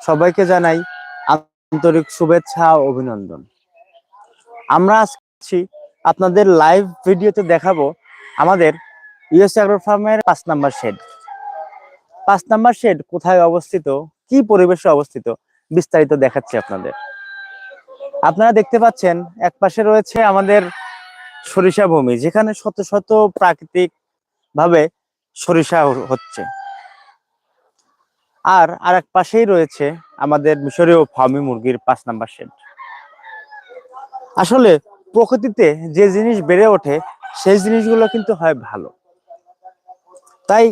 সবাইকে জানাই আন্তরিক শুভেচ্ছা অভিনন্দন। আমরা আজকে আপনাদের লাইভ ভিডিওতে দেখাবো আমাদের ইউএস অ্যাগ্রো ফার্মের পাঁচ নাম্বার শেড পাঁচ নাম্বার শেড কোথায় অবস্থিত, কি পরিবেশে অবস্থিত, বিস্তারিত দেখাচ্ছি আপনাদের। আপনারা দেখতে পাচ্ছেন এক পাশে রয়েছে আমাদের সরিষা ভূমি, যেখানে শত শত প্রাকৃতিক ভাবে সরিষা হচ্ছে। আর আর এক পাশেই রয়েছে আমাদের মিশরীয় ফার্মি মুরগির পাঁচ নাম্বার শেড আসলে প্রকৃতিতে যে জিনিস বেড়ে ওঠে, সেই জিনিসগুলো কিন্তু হয় ভালো। তাই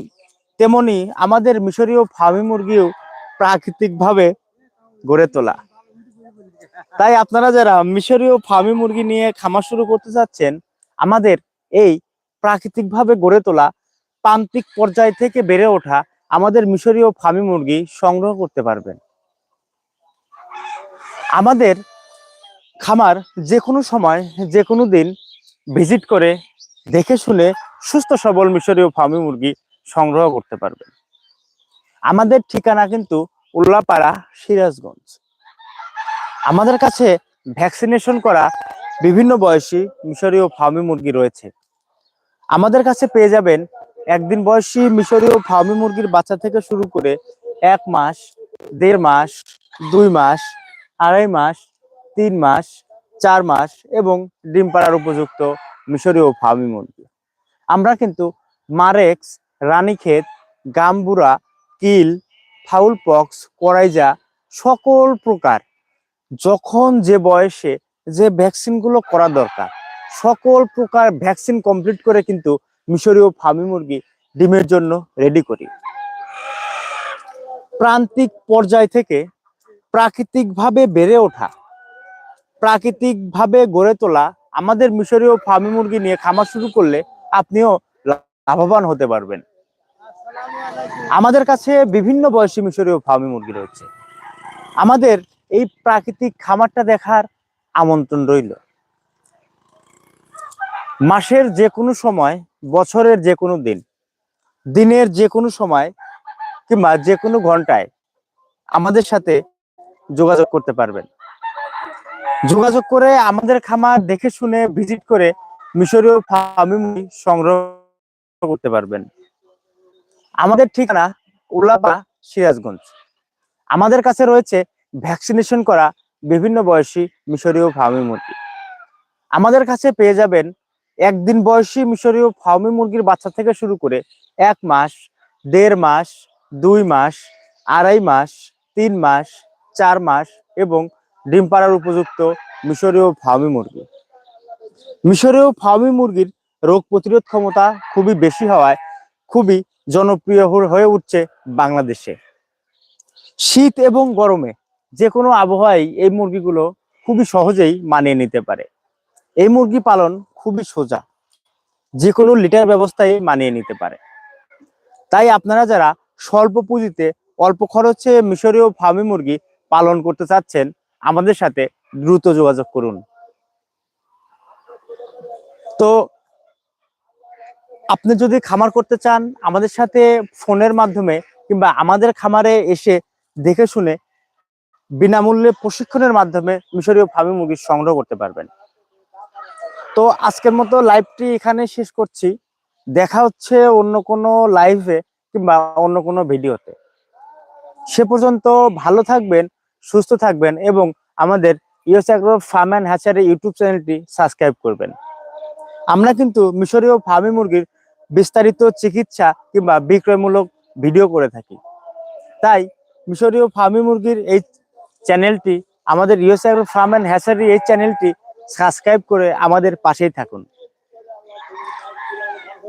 তেমনি আমাদের মিশরীয় ফার্মি মুরগিও প্রাকৃতিকভাবে গড়ে তোলা। তাই আপনারা যারা মিশরীয় ফার্মি মুরগি নিয়ে খামার শুরু করতে চাচ্ছেন, আমাদের এই প্রাকৃতিকভাবে গড়ে তোলা প্রান্তিক পর্যায় থেকে বেড়ে ওঠা আমাদের মিশরীয় ফার্মি মুরগি সংগ্রহ করতে পারবেন। আমাদের খামার যে কোনো সময় যে কোনো দিন ভিজিট করে দেখে শুনে সুস্থ সবল মিশরীয় ফার্মি মুরগি সংগ্রহ করতে পারবেন। আমাদের ঠিকানা কিন্তু উল্লাপাড়া, সিরাজগঞ্জ। আমাদের কাছে ভ্যাকসিনেশন করা বিভিন্ন বয়সী মিশরীয় ফার্মি মুরগি রয়েছে। আমাদের কাছে পেয়ে যাবেন একদিন বয়সী মিশরীয় ফার্মি মুরগির বাচ্চা থেকে শুরু করে এক মাস, দেড় মাস, দুই মাস, আড়াই মাস, তিন মাস, চার মাস এবং ডিম পাড়ার উপযুক্ত মিশরীয় ফার্মি মুরগি। আমরা কিন্তু মারেক্স, রানীক্ষেত, গাম্বুরা, কিল ফাউল পক্স করাইজা সকল প্রকার, যখন যে বয়সে যে ভ্যাকসিনগুলো করা দরকার, সকল প্রকার ভ্যাকসিন কমপ্লিট করে কিন্তু মিশরীয় ফার্মি মুরগি ডিমের জন্য রেডি করি। প্রান্তিক পর্যায় থেকে প্রাকৃতিকভাবে বেড়ে ওঠা, প্রাকৃতিকভাবে গড়ে তোলা আমাদের মিশরীয় ফার্মি মুরগি নিয়ে খামার শুরু করলে আপনিও লাভবান হতে পারবেন। আমাদের কাছে বিভিন্ন বয়সী মিশরীয় ফার্মি মুরগি রয়েছে। আমাদের এই প্রাকৃতিক খামারটা দেখার আমন্ত্রণ রইল। মাসের যে কোনো সময়, বছরের যে কোনো দিন, দিনের যে কোনো সময় কিংবা যে কোনো ঘন্টায় আমাদের সাথে যোগাযোগ করতে পারবেন। যোগাযোগ করে আমাদের খামার দেখে শুনে ভিজিট করে মিশরীয় ফার্মি মুরগি সংগ্রহ করতে পারবেন। আমাদের ঠিকানা উল্লাপা সিরাজগঞ্জ। আমাদের কাছে রয়েছে ভ্যাকসিনেশন করা বিভিন্ন বয়সী মিশরীয় ফার্মি মুরগি আমাদের কাছে পেয়ে যাবেন একদিন বয়সী মিশরীয় ফার্মি মুরগির বাচ্চা থেকে শুরু করে এক মাস, দেড় মাস, দুই মাস, আড়াই মাস, তিন মাস, চার মাস এবং ডিম পাড়ার উপযুক্ত মিশরীয় ফার্মি মুরগি। মিশরীয় ফার্মি মুরগির রোগ প্রতিরোধ ক্ষমতা খুবই বেশি হওয়ায় খুবই জনপ্রিয় হয়ে- হয়ে উঠছে বাংলাদেশে। শীত এবং গরমে যে কোনো আবহাওয়ায় এই মুরগিগুলো খুবই সহজেই মানিয়ে নিতে পারে। এই মুরগি পালন খুবই সোজা। যে কোনো লিটার ব্যবস্থায় মানিয়ে নিতে পারে। তাই আপনারা যারা স্বল্প পুঁজিতে অল্প খরচে মিশরীয় ফার্মি মুরগি পালন করতে চাচ্ছেন, আমাদের সাথে দ্রুত যোগাযোগ করুন। তো আপনি যদি খামার করতে চান, আমাদের সাথে ফোনের মাধ্যমে কিংবা আমাদের খামারে এসে দেখে শুনে বিনামূল্যে প্রশিক্ষণের মাধ্যমে মিশরীয় ফার্মি মুরগি সংগ্রহ করতে পারবেন। তো আজকের মতো লাইভটি এখানে শেষ করছি। দেখা হচ্ছে অন্য কোনো লাইভে কিংবা অন্য কোনো ভিডিওতে সে পর্যন্ত ভালো থাকবেন, সুস্থ থাকবেন এবং আমাদের US farm and hatchery YouTube চ্যানেলটি সাবস্ক্রাইব করবেন। আমরা কিন্তু মিশরীয় ফার্মি মুরগির বিস্তারিত চিকিৎসা কিংবা বিক্রয়মূলক ভিডিও করে থাকি। তাই মিশরীয় ফার্মি মুরগির এই চ্যানেলটি, আমাদের ইউএস ফার্ম অ্যান্ড হ্যাচারি এই চ্যানেলটি সাবস্ক্রাইব করে আমাদের পাশেই থাকুন।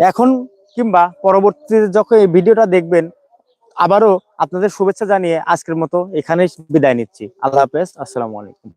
এখন কিংবা পরবর্তীতে যখন এই ভিডিওটা দেখবেন, আবারও আপনাদের শুভেচ্ছা জানিয়ে আজকের মতো এখানেই বিদায় নিচ্ছি। আল্লাহ হাফেজ, আসসালামু আলাইকুম।